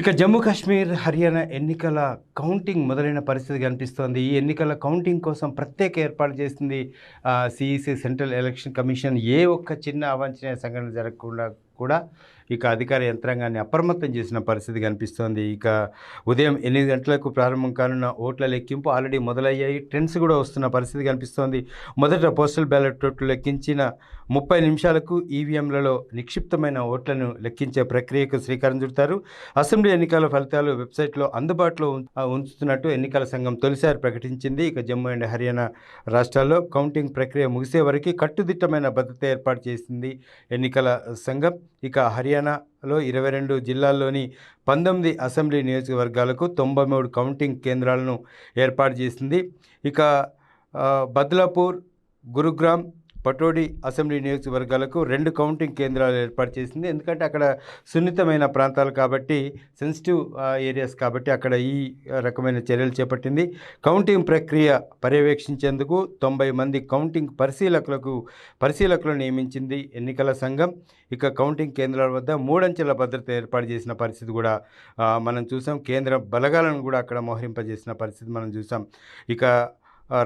ఇక జమ్మూ కాశ్మీర్ హర్యానా ఎన్నికల కౌంటింగ్ మొదలైన పరిస్థితి కనిపిస్తోంది. ఈ ఎన్నికల కౌంటింగ్ కోసం ప్రత్యేక ఏర్పాటు చేసింది సిఈసి సెంట్రల్ ఎలక్షన్ కమిషన్. ఏ ఒక్క చిన్న అవాంఛనీయ సంఘటన జరగకుండా కూడా ఇక అధికార యంత్రాంగాన్ని అప్రమత్తం చేసిన పరిస్థితి కనిపిస్తోంది. ఇక ఉదయం ఎనిమిది గంటలకు ప్రారంభం కానున్న ఓట్ల లెక్కింపు ఆల్రెడీ మొదలయ్యాయి. ట్రెండ్స్ కూడా వస్తున్న పరిస్థితి కనిపిస్తోంది. మొదట పోస్టల్ బ్యాలెట్ ఓట్లు లెక్కించిన ముప్పై నిమిషాలకు ఈవీఎంలలో నిక్షిప్తమైన ఓట్లను లెక్కించే ప్రక్రియకు శ్రీకారం చుడతారు. అసెంబ్లీ ఎన్నికల ఫలితాలు వెబ్సైట్లో అందుబాటులో ఉంచుతున్నట్టు ఎన్నికల సంఘం తొలిసారి ప్రకటించింది. ఇక జమ్మూ అండ్ హర్యానా రాష్ట్రాల్లో కౌంటింగ్ ప్రక్రియ ముగిసే వరకు కట్టుదిట్టమైన భద్రత ఏర్పాటు చేసింది ఎన్నికల సంఘం. ఇక హర్యానాలో ఇరవై రెండు జిల్లాల్లోని పంతొమ్మిది అసెంబ్లీ నియోజకవర్గాలకు తొంభై మూడు కౌంటింగ్ కేంద్రాలను ఏర్పాటు చేసింది. ఇక బద్లాపూర్ గురుగ్రామ్ పటోడి అసెంబ్లీ నియోజకవర్గాలకు రెండు కౌంటింగ్ కేంద్రాలు ఏర్పాటు చేసింది. ఎందుకంటే అక్కడ సున్నితమైన ప్రాంతాలు కాబట్టి సెన్సిటివ్ ఏరియాస్ కాబట్టి అక్కడ ఈ రకమైన చర్యలు చేపట్టింది. కౌంటింగ్ ప్రక్రియ పర్యవేక్షించేందుకు తొంభై మంది కౌంటింగ్ పరిశీలకులకు పరిశీలకులను నియమించింది ఎన్నికల సంఘం. ఇక కౌంటింగ్ కేంద్రాల వద్ద మూడంచెల భద్రత ఏర్పాటు చేసిన పరిస్థితి కూడా మనం చూసాం. కేంద్ర బలగాలను కూడా అక్కడ మోహరింపజేసిన పరిస్థితి మనం చూసాం. ఇక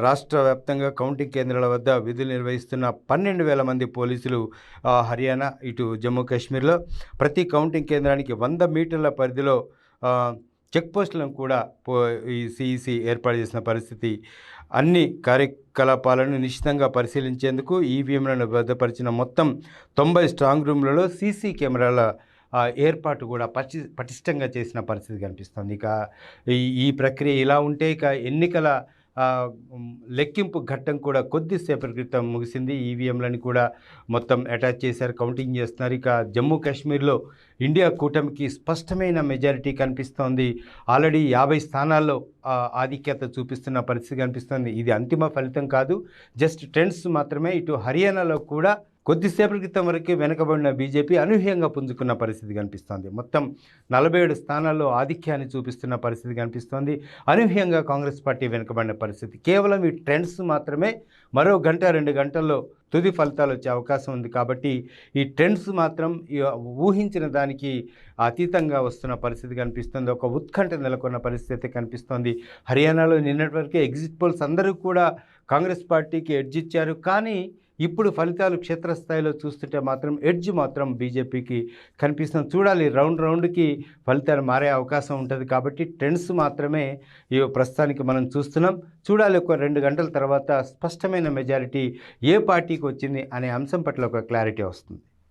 రాష్ట్ర వ్యాప్తంగా కౌంటింగ్ కేంద్రాల వద్ద విధులు నిర్వహిస్తున్న పన్నెండు వేల మంది పోలీసులు హర్యానా ఇటు జమ్మూ కాశ్మీర్లో. ప్రతి కౌంటింగ్ కేంద్రానికి వంద మీటర్ల పరిధిలో ఆ, చెక్ పోస్టులను కూడా పో ఈ సిఈసి ఏర్పాటు చేసిన పరిస్థితి. అన్ని కార్యకలాపాలను నిశ్చితంగా పరిశీలించేందుకు ఈవీఎంలను భద్రపరిచిన మొత్తం తొంభై స్ట్రాంగ్ రూమ్లలో సీసీ కెమెరాల ఏర్పాటు కూడా పటి పటిష్టంగా చేసిన పరిస్థితి కనిపిస్తుంది. ఇక ఈ ప్రక్రియ ఇలా ఉంటే ఇక ఎన్నికల లెక్కింపు ఘట్టం కూడా కొద్దిసేపటి క్రితం ముగిసింది. ఈవీఎంలను కూడా మొత్తం అటాచ్ చేశారు కౌంటింగ్ చేస్తున్నారు. ఇక జమ్మూ కాశ్మీర్లో ఇండియా కూటమికి స్పష్టమైన మెజారిటీ కనిపిస్తోంది. ఆల్రెడీ యాభై స్థానాల్లో ఆధిక్యత చూపిస్తున్న పరిస్థితి కనిపిస్తోంది. ఇది అంతిమ ఫలితం కాదు. జస్ట్ ట్రెండ్స్ మాత్రమే. ఇటు హర్యానాలో కూడా కొద్దిసేపటి క్రితం వరకు వెనుకబడిన బీజేపీ అనూహ్యంగా పుంజుకున్న పరిస్థితి కనిపిస్తోంది. మొత్తం నలభై ఏడు స్థానాల్లో ఆధిక్యాన్ని చూపిస్తున్న పరిస్థితి కనిపిస్తోంది. అనూహ్యంగా కాంగ్రెస్ పార్టీ వెనుకబడిన పరిస్థితి. కేవలం ఈ ట్రెండ్స్ మాత్రమే మరో గంట రెండు గంటల్లో తుది ఫలితాలు వచ్చే అవకాశం ఉంది కాబట్టి ఈ ట్రెండ్స్ మాత్రం ఊహించిన దానికి అతీతంగా వస్తున్న పరిస్థితి కనిపిస్తుంది. ఒక ఉత్కంఠ నెలకొన్న పరిస్థితి కనిపిస్తోంది. హర్యానాలో నిన్నటి వరకే ఎగ్జిట్ పోల్స్ అందరూ కూడా కాంగ్రెస్ పార్టీకి ఎడ్జిచ్చారు కానీ ఇప్పుడు ఫలితాలు క్షేత్రస్థాయిలో చూస్తుంటే మాత్రం ఎడ్జ్ మాత్రం బీజేపీకి కనిపిస్తుంది. చూడాలి రౌండ్ రౌండ్కి ఫలితాలు మారే అవకాశం ఉంటుంది కాబట్టి ట్రెండ్స్ మాత్రమే ఈ ప్రస్తుతానికి మనం చూస్తున్నాం. చూడాలి ఒక రెండు గంటల తర్వాత స్పష్టమైన మెజారిటీ ఏ పార్టీకి వచ్చింది అనే అంశం పట్ల ఒక క్లారిటీ వస్తుంది.